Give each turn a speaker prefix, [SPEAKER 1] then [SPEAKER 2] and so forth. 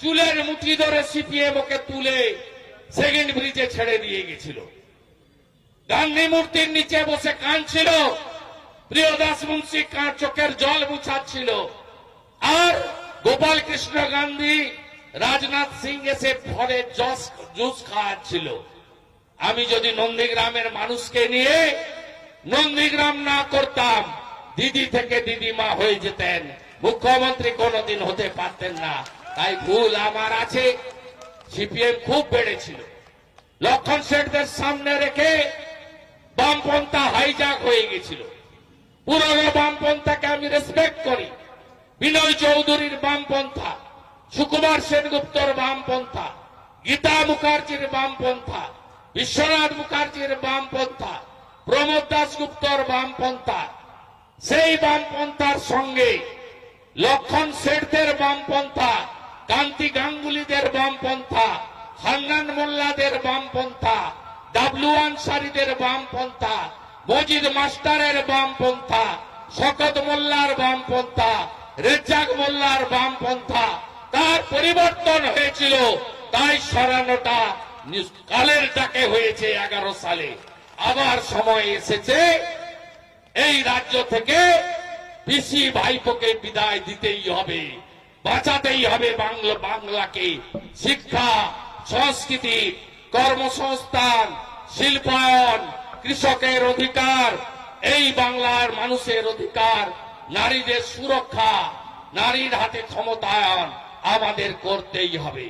[SPEAKER 1] চুলের মুঠি ধরে সিপিএম ওকে তুলে সেকেন্ড ব্রিজে ছেড়ে দিয়ে গেছিল। গান্ধী মূর্তির নিচে বসে কাঁদছিল। প্রিয়দাস মুন্সি কাঁ চোখের জল মুছাচ্ছিল? আর গোপাল কৃষ্ণ গান্ধী রাজনাথ সিং এসে ফলে জস, জুস খাওয়াচ্ছিল। আমি যদি নন্দীগ্রামের মানুষকে নিয়ে নন্দীগ্রাম না করতাম, দিদি থেকে দিদিমা হয়ে যেতেন। মুখ্যমন্ত্রী কোনোদিন হতে পারতেন না। তাই ভুল আমার আছে। সিপিএম খুব বেড়েছিল। লক্ষণ শেঠদের সামনে রেখে বামপন্থা হাইজাক হয়ে গেছিল। পুরনো বামপন্থাকে আমি রেসপেক্ট করি। বিনয় চৌধুরীর বামপন্থা, সুকুমার সেনগুপ্তর বামপন্থা, গীতা মুখার্জির বামপন্থা, বিশ্বনাথ মুখার্জির বামপন্থা, প্রমোদ দাসগুপ্তর বামপন্থা, সেই বামপন্থার সঙ্গে লক্ষণ শেঠদের বামপন্থা কান্তি গাঙ্গুলিদের বামপন্থা হান্নান মোল্লাদের বামপন্থা ডাবলু আনসারিদের বামপন্থা, মজিদ মাস্টারের বামপন্থা, শকত মোল্লার বামপন্থা, রেজ্জাক মোল্লার বামপন্থা। তার পরিবর্তন হয়েছিল, তাই সরানোটা কালের ডাকে হয়েছে এগারো সালে। আবার সময় এসেছে, এই রাজ্য থেকে পিসি ভাইপোকে বিদায় দিতেই হবে। বাঁচাতেই হবে বাংলা বাংলাকে। শিক্ষা, সংস্কৃতি, কর্মসংস্থান, শিল্পায়ন, কৃষকের অধিকার, এই বাংলার মানুষের অধিকার, নারীদের সুরক্ষা, নারীর হাতে ক্ষমতায়ন আমাদের করতেই হবে।